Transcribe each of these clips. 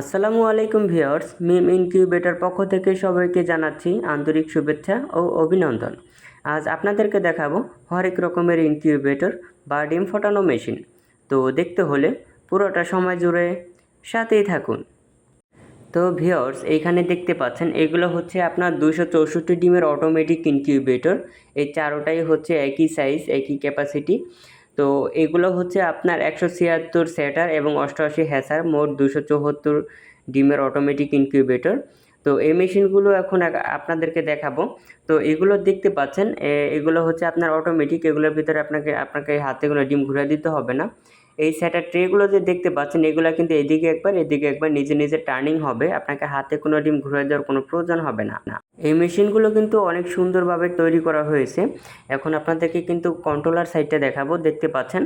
আসসালামু আলাইকুম ভিউয়ার্স, মিম ইনকিউবেটর পক্ষ থেকে সবাইকে জানাচ্ছি আন্তরিক শুভেচ্ছা ও অভিনন্দন। আজ আপনাদেরকে দেখাবো হরেক রকমের ইনকিউবেটর বা ডিম ফোটানো মেশিন। তো দেখতে হলে পুরোটা সময় জুড়ে সাথেই থাকুন। তো ভিওর্স এইখানে দেখতে পাচ্ছেন, এগুলো হচ্ছে আপনার দুশো চৌষট্টি ডিমের অটোমেটিক ইনকিউবেটর এই চারোটাই হচ্ছে একই সাইজ একই ক্যাপাসিটি তো এগুলো হচ্ছে আপনার একশো ছিয়াত্তর সেটার এবং অষ্টআশি হ্যাসার মোট দুশো চৌহত্তর ডিমের অটোমেটিক ইনকিউবেটর তো এই মেশিনগুলো এখন আপনাদেরকে দেখাবো। তো এগুলো দেখতে পাচ্ছেন এগুলো হচ্ছে আপনার অটোমেটিক এগুলোর ভিতরে আপনাকে আপনাকে হাতে কোনো ডিম ঘুরে দিতে হবে না। এই সেটার ট্রেগুলো যে দেখতে পাচ্ছেন, এগুলো কিন্তু এদিকে একবার এদিকে একবার নিজে নিজে টার্নিং হবে। আপনাকে হাতে কোনো ডিম ঘুরে দেওয়ার কোনো প্রয়োজন হবে না। না এই মেশিনগুলো কিন্তু অনেক সুন্দরভাবে তৈরি করা হয়েছে। এখন আপনাদেরকে কিন্তু কন্ট্রোলার সাইডটা দেখাবো, দেখতে পাচ্ছেন।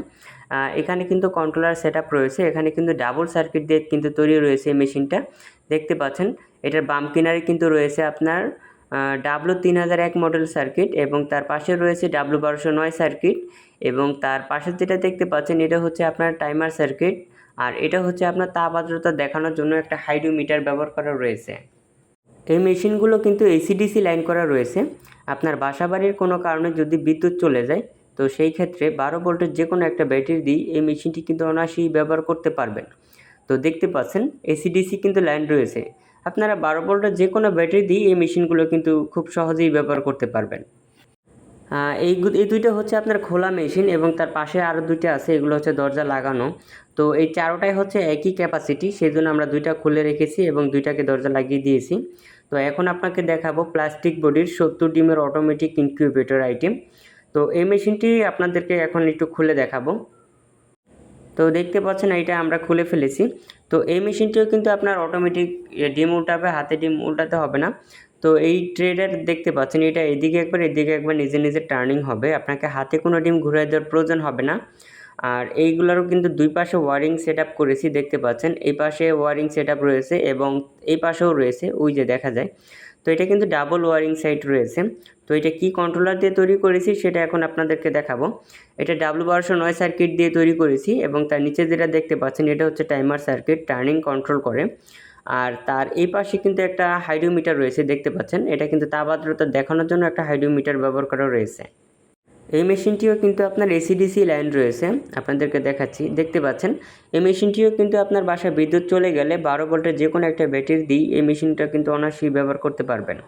এখানে কিন্তু কন্ট্রোলার সেট রয়েছে। এখানে কিন্তু ডাবল সার্কিট দিয়ে কিন্তু তৈরি রয়েছে এই মেশিনটা দেখতে পাচ্ছেন, এটার বাম কিনারে কিন্তু রয়েছে আপনার ডাব্লু তিন হাজার এক মডেল সার্কিট এবং তার পাশে রয়েছে ডাব্লু বারোশো নয় সার্কিট এবং তার পাশে যেটা দেখতে পাচ্ছেন, এটা হচ্ছে আপনার টাইমার সার্কিট আর এটা হচ্ছে আপনার তাপ আর্দ্রতা দেখানোর জন্য একটা হাইড্রোমিটার ব্যবহার করা রয়েছে। এই মেশিনগুলো কিন্তু এসিডিসি লাইন করা রয়েছে। আপনার বাসাবাড়ির কোনো কারণে যদি বিদ্যুৎ চলে যায়, তো সেই ক্ষেত্রে বারো ভোল্টের যে কোনো একটা ব্যাটারি দিয়ে এই মেশিনটি কিন্তু অনায়াসেই ব্যবহার করতে পারবেন। তো দেখতে পাচ্ছেন এসিডিসি কিন্তু লাইন রয়েছে। আপনারা বারো ভোল্টের যে কোনো ব্যাটারি দিয়ে এই মেশিনগুলো কিন্তু খুব সহজেই ব্যবহার করতে পারবেন। এই এই দুইটা হচ্ছে আপনার খোলা মেশিন এবং তার পাশে আরও দুইটা আছে, এগুলো হচ্ছে দরজা লাগানো। তো এই চারোটাই হচ্ছে একই ক্যাপাসিটি সেই জন্য আমরা দুইটা খুলে রেখেছি এবং দুইটাকে দরজা লাগিয়ে দিয়েছি। তো এখন আপনাকে দেখাবো প্লাস্টিক বডির সত্তর ডিমের অটোমেটিক ইনকিউবেটর আইটেম তো এই মেশিনটি আপনাদেরকে এখন একটু খুলে দেখাবো। তো দেখতে পাচ্ছেন এটা আমরা খুলে ফেলেছি। তো এই মেশিনটিও কিন্তু আপনার অটোমেটিক ডিম উল্টাবে, হাতে ডিম উল্টাতে হবে না। তো এই ট্রেডার দেখতে পাচ্ছেন, এটা এদিকে একবার এদিকে একবার নিজে নিজে টার্নিং হবে। আপনাকে হাতে কোনো ডিম ঘুরিয়ে দেওয়ার প্রয়োজন হবে না। আর এইগুলোরও কিন্তু দুই পাশে ওয়ারিং সেট করেছি, দেখতে পাচ্ছেন। এই পাশে ওয়ারিং সেট রয়েছে এবং এই পাশেও রয়েছে, ওই যে দেখা যায়। তো এটা কিন্তু ডাবল ওয়ারিং সাইট রয়েছে। তো এটা কি কন্ট্রোলার দিয়ে তৈরি করেছি সেটা এখন আপনাদেরকে দেখাবো। এটা ডাব্লু বারোশো নয় সার্কিট দিয়ে তৈরি করেছি এবং তার নিচে যেটা দেখতে পাচ্ছেন এটা হচ্ছে টাইমার সার্কিট টার্নিং কন্ট্রোল করে। আর তার এই পাশে কিন্তু একটা হাইড্রোমিটার রয়েছে, দেখতে পাচ্ছেন? এটা কিন্তু তাপ দেখানোর জন্য একটা হাইড্রোমিটার ব্যবহার করা রয়েছে। এই মেশিনটিও কিন্তু আপনার এসিডিসি লাইন রয়েছে। আপনাদেরকে দেখাচ্ছি। দেখতে পাচ্ছেন, এই মেশিনটিও কিন্তু আপনার বাসায় বিদ্যুৎ চলে গেলে বারো ভোল্টের যে কোনো একটা ব্যাটারি দিই এই মেশিনটা কিন্তু অনায়াসেই ব্যবহার করতে পারবেন।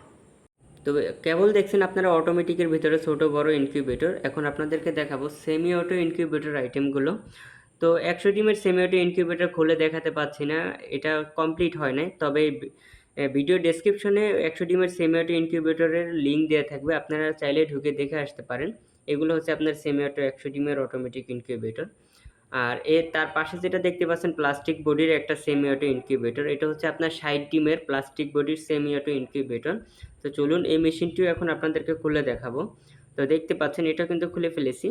তবে কেবল দেখছেন আপনারা অটোমেটিকের ভিতরে ছোট, বড় ইনকিউবেটর এখন আপনাদেরকে দেখাবো সেমি অটো ইনকিউবেটর আইটেমগুলো তো একশো ডিমের সেমি অটো ইনকিউবেটর খুলে দেখাতে পাচ্ছি না, এটা কমপ্লিট হয় নাই। তবে ভিডিও ডেসক্রিপশনে একশো ডিমের সেমি অটো ইনকিউবেটরের লিঙ্ক দেওয়া থাকবে। আপনারা চাইলে ঢুকে দেখে আসতে পারেন। এগুলো হচ্ছে আপনার সেমি অটো একশো ডিমের অটোমেটিক ইনকিউবেটর আর এর তার পাশে যেটা দেখতে পাচ্ছেন প্লাস্টিক বডির একটা সেমি অটো ইনকিউবেটর এটা হচ্ছে আপনার ষাট ডিমের প্লাস্টিক বডির সেমি অটো ইনকিউবেটর তো চলুন এই মেশিনটিও এখন আপনাদেরকে খুলে দেখাবো। তো দেখতে পাচ্ছেন এটা কিন্তু খুলে ফেলেছি।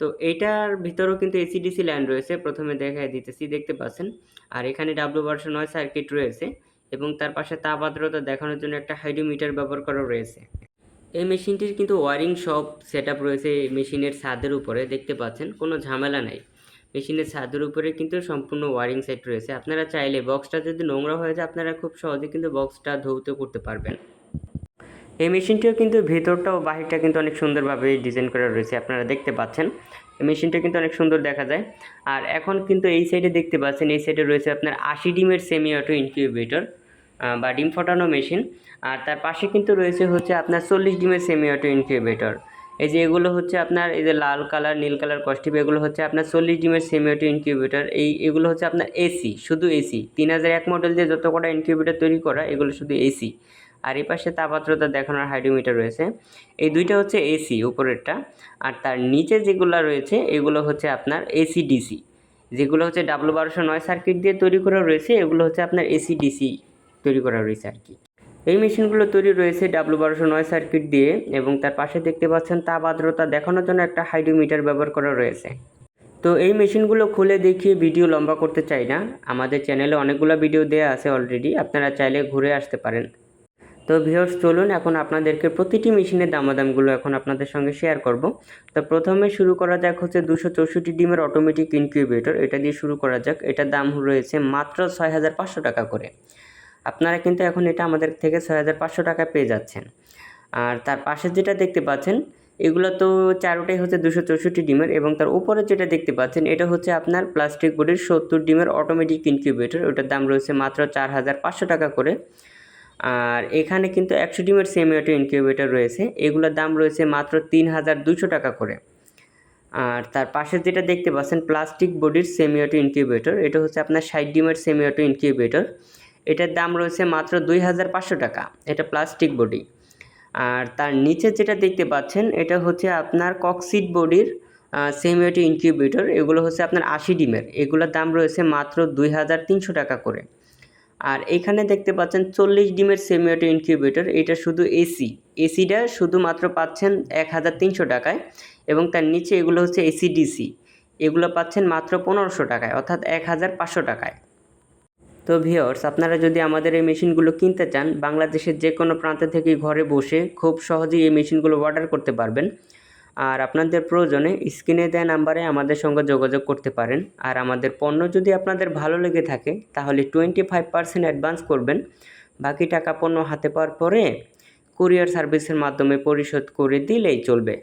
তো এটার ভিতরেও কিন্তু এসিডিসি লাইন রয়েছে, প্রথমে দেখায় দিতেছি, দেখতে পাচ্ছেন। আর এখানে ডাব্লু বারোশো নয় সার্কিট রয়েছে এবং তার পাশে তাপ আর্দ্রতা দেখানোর জন্য একটা হাইডোমিটার ব্যবহার করা রয়েছে। এই মেশিনটির কিন্তু ওয়ারিং সব সেট আপ রয়েছে মেশিনের ছাদের উপরে, দেখতে পাচ্ছেন, কোনো ঝামেলা নাই। মেশিনের ছাদের উপরে কিন্তু সম্পূর্ণ ওয়ারিং সেট রয়েছে। আপনারা চাইলে বক্সটা যদি নোংরা হয়ে যায়, আপনারা খুব সহজে কিন্তু বক্সটা ধৌত করতে পারবেন। এই মেশিনটিও কিন্তু ভেতরটা ও বাহিরটা কিন্তু অনেক সুন্দরভাবে ডিজাইন করা রয়েছে, আপনারা দেখতে পাচ্ছেন। এই মেশিনটা কিন্তু অনেক সুন্দর দেখা যায়। আর এখন কিন্তু এই সাইডে দেখতে পাচ্ছেন, এই সাইডে রয়েছে আপনার আশি ডিমের সেমি অটো ইনকিউবেটর বা ডিম ফোটানো মেশিন। আর তার পাশে কিন্তু রয়েছে হচ্ছে আপনার চল্লিশ ডিমের সেমি অটো ইনকিউবেটর এই যে এগুলো হচ্ছে আপনার, এই যে লাল কালার, নীল কালার কস্টিপ এগুলো হচ্ছে আপনার চল্লিশ ডিমের সেমি অটো ইনকিউবেটর এই, এগুলো হচ্ছে আপনার এসি শুধু এসি তিন হাজার এক মডেল দিয়ে যত কটা ইনকিউবেটর তৈরি করা, এগুলো শুধু এসি আর এই পাশে তাপমাত্রতা দেখানোর হাইড্রোমিটার রয়েছে। এই দুইটা হচ্ছে এসি উপরেরটা। আর তার নিচে যেগুলো রয়েছে, এগুলো হচ্ছে আপনার এসি ডিসি যেগুলো হচ্ছে ডাব্লু বারোশো নয় সার্কিট দিয়ে তৈরি করা রয়েছে, এগুলো হচ্ছে আপনার এসি ডিসি তৈরি করা রয়েছে আর কি। এই মেশিনগুলো তৈরি রয়েছে ডাব্লু বারোশো নয় সার্কিট দিয়ে এবং তার পাশে দেখতে পাচ্ছেন তাপ আর্দ্রতা দেখানোর জন্য একটা হাইড্রোমিটার ব্যবহার করা রয়েছে। তো এই মেশিনগুলো খুলে দেখিয়ে ভিডিও লম্বা করতে চাই না। আমাদের চ্যানেলে অনেকগুলো ভিডিও দেওয়া আছে অলরেডি আপনারা চাইলে ঘুরে আসতে পারেন। তো ভিউয়ার্স চলুন এখন আপনাদেরকে প্রতিটি মেশিনের দামাদামগুলো এখন আপনাদের সঙ্গে শেয়ার করব। তো প্রথমে শুরু করা যাক হচ্ছে দুশো চৌষট্টি ডিমের অটোমেটিক ইনকিউবেটর এটা দিয়ে শুরু করা যাক। এটার দাম রয়েছে মাত্র ছয় হাজার পাঁচশো টাকা করে। আপনারা কিন্তু এখন এটা আমাদের থেকে ছয় হাজার পাঁচশো টাকা পেয়ে যাচ্ছেন। আর তার পাশে যেটা দেখতে পাচ্ছেন, এগুলো তো চারোটাই হচ্ছে দুশো চৌষট্টি ডিমের এবং তার উপরে যেটা দেখতে পাচ্ছেন, এটা হচ্ছে আপনার প্লাস্টিক বোর্ডের সত্তর ডিমের অটোমেটিক ইনকিউবেটর ওটার দাম রয়েছে মাত্র চার হাজার পাঁচশো টাকা করে। আর এখানে কিন্তু একশো ডিমের সেমি অটো ইনকিউবেটর রয়েছে, এগুলোর দাম রয়েছে মাত্র তিন হাজার দুশো টাকা করে। আর তার পাশে যেটা দেখতে পাচ্ছেন, প্লাস্টিক বডির সেমি অটো ইনকিউবেটর এটা হচ্ছে আপনার ষাট ডিমের সেমি অটো ইনকিউবেটর এটার দাম রয়েছে মাত্র দুই হাজার পাঁচশো টাকা। এটা প্লাস্টিক বডি আর তার নিচে যেটা দেখতে পাচ্ছেন, এটা হচ্ছে আপনার কক্সিট বডির সেমিওটি ইনকিউবেটর এগুলো হচ্ছে আপনার আশি ডিমের। এগুলোর দাম রয়েছে মাত্র দুই হাজার তিনশো টাকা করে। আর এখানে দেখতে পাচ্ছেন চল্লিশ ডিমের সেমিওটি ইনকিউবেটর এটা শুধু এসি এসিটা শুধুমাত্র পাচ্ছেন এক হাজার তিনশো টাকায় এবং তার নিচে এগুলো হচ্ছে এসি ডিসি এগুলো পাচ্ছেন মাত্র পনেরোশো টাকায়, অর্থাৎ এক হাজার পাঁচশো টাকায়। তো ভিওর্স আপনারা যদি আমাদের এই মেশিনগুলো কিনতে চান, বাংলাদেশের যে কোনো প্রান্ত থেকে ঘরে বসে খুব সহজেই এই মেশিনগুলো অর্ডার করতে পারবেন। আর আপনাদের প্রয়োজনে স্ক্রিনে দেওয়া নাম্বারে আমাদের সঙ্গে যোগাযোগ করতে পারেন। আর আমাদের পণ্য যদি আপনাদের ভালো লেগে থাকে, তাহলে টোয়েন্টি ফাইভ পার্সেন্ট অ্যাডভান্স করবেন। বাকি টাকা পণ্য হাতে পাওয়ার পরে কুরিয়ার সার্ভিসের মাধ্যমে পরিশোধ করে দিলেই চলবে।